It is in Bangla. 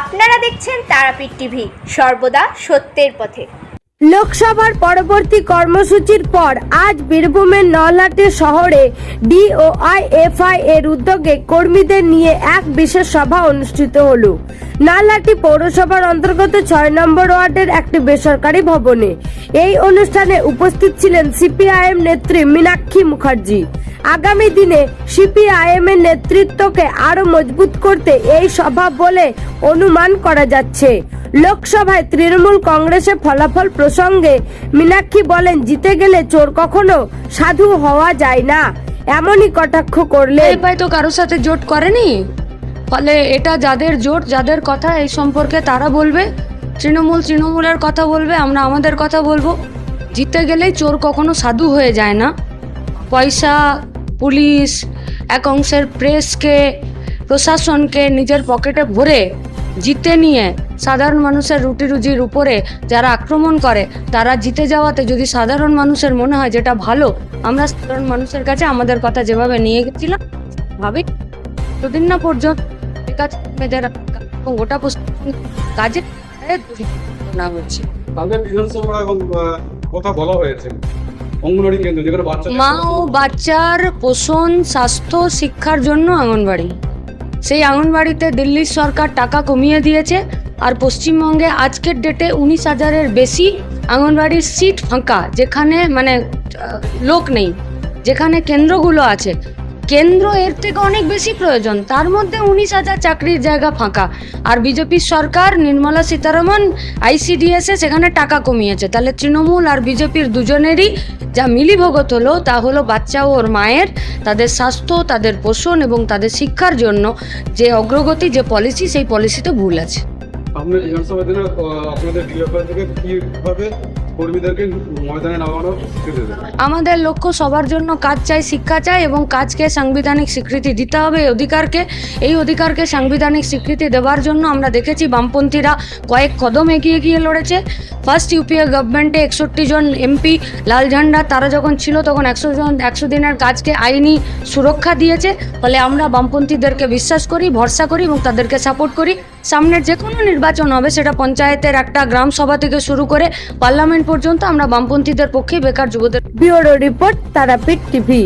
আপনারা দেখছেন তারাপীঠ টিভি, সর্বদা সত্যের পথে। লোকসভার পরবর্তী কর্মসূচির পর আজ বীরভূমের নলাটে শহরে ডিওআইএফআই এর উদ্যোগে কর্মীদের নিয়ে এক বিশেষ সভা অনুষ্ঠিত হল। নলহাটি পৌরসভার অন্তর্গত ছয় নম্বর ওয়ার্ডের একটি বেসরকারি ভবনে। এই অনুষ্ঠানে উপস্থিত ছিলেন সিপিআইএম নেত্রী মীনাক্ষী মুখার্জি। আগামী দিনে সিপিআইএম এর নেতৃত্বকে আরও মজবুত করতে এই সভা বলে অনুমান করা যাচ্ছে। লোকসভায় তৃণমূল কংগ্রেসের ফলাফল প্রসঙ্গে মীনাক্ষী বলেন, জিতে গেলে চোর কখনো সাধু হওয়া যায় না। এমনই কটাক্ষ করলে পাই তো কারোর সাথে জোট করেনি? ফলে এটা যাদের জোট, যাদের কথা এই সম্পর্কে তারা বলবে? তৃণমূল তৃণমূলের কথা বলবে, আমরা আমাদের কথা বলব। জিতে গেলেই চোর কখনো সাধু হয়ে যায় না। পয়সা, পুলিশ, এক অংশের প্রেসকে, প্রশাসনকে নিজের পকেটে ভরে জিতে নিয়ে সাধারণ মানুষের রুটি রুজির উপরে যারা আক্রমণ করে, তারা জিতে যাওয়াতে যদি সাধারণ মানুষের মনে হয় যেটা ভালো, আমরা সাধারণ মানুষের কাছে আমাদের কথা যেভাবে নিয়ে গেছিলাম, ভাবি যতদিন না পর্যন্ত গোটা পশ্চিম কাজে বাচ্চার পোষণ, স্বাস্থ্য, শিক্ষার জন্য সেই দিল্লির সরকার টাকা কমিয়ে দিয়েছে আর পশ্চিমবঙ্গে আজকের ডেটে উনিশ হাজারের বেশি আঙ্গনবাড়ির সিট ফাঁকা, যেখানে মানে লোক নেই। যেখানে কেন্দ্রগুলো আছে কেন্দ্র এর থেকে অনেক বেশি প্রয়োজন। তার মধ্যে উনিশ হাজার চাকরির জায়গা ফাঁকা। আর বিজেপির সরকার, নির্মলা সীতারামন আইসিডিএসে সেখানে টাকা কমিয়েছে। তাহলে তৃণমূল আর বিজেপির দুজনেরই যা মিলিভগত হলো, তা হলো বাচ্চা ও ওর মায়ের, তাদের স্বাস্থ্য, তাদের পোষণ এবং তাদের শিক্ষার জন্য যে অগ্রগতি, যে পলিসি সেই পলিসিতে ভুল আছে। সামনে বিধানসভা থেকে কীভাবে কর্মীদেরকে ময়দানে নামানো আমাদের লক্ষ্য সবার জন্য কাজ চাই, শিক্ষা চাই এবং কাজকে সাংবিধানিক স্বীকৃতি দিতে হবে। এই অধিকারকে এই অধিকারকে সাংবিধানিক স্বীকৃতি দেওয়ার জন্য আমরা দেখেছি বামপন্থীরা কয়েক কদম এগিয়ে গিয়ে লড়েছে। ফার্স্ট ইউপিএ গভর্নমেন্টে একষট্টি জন এমপি লাল ঝান্ডা, তারা যখন ছিল তখন একশো জন, একশো দিনের কাজকে আইনি সুরক্ষা দিয়েছে। ফলে আমরা বামপন্থীদেরকে বিশ্বাস করি, ভরসা করি এবং তাদেরকে সাপোর্ট করি। সামনের যে কোনো নির্বাচন হবে, সেটা পঞ্চায়েতের একটা গ্রাম সভা থেকে শুরু করে পার্লামেন্ট পর্যন্ত আমরা বামপন্থীদের পক্ষে বেকার যুবদের ব্যুরো রিপোর্ট তারাপীঠ টিভি।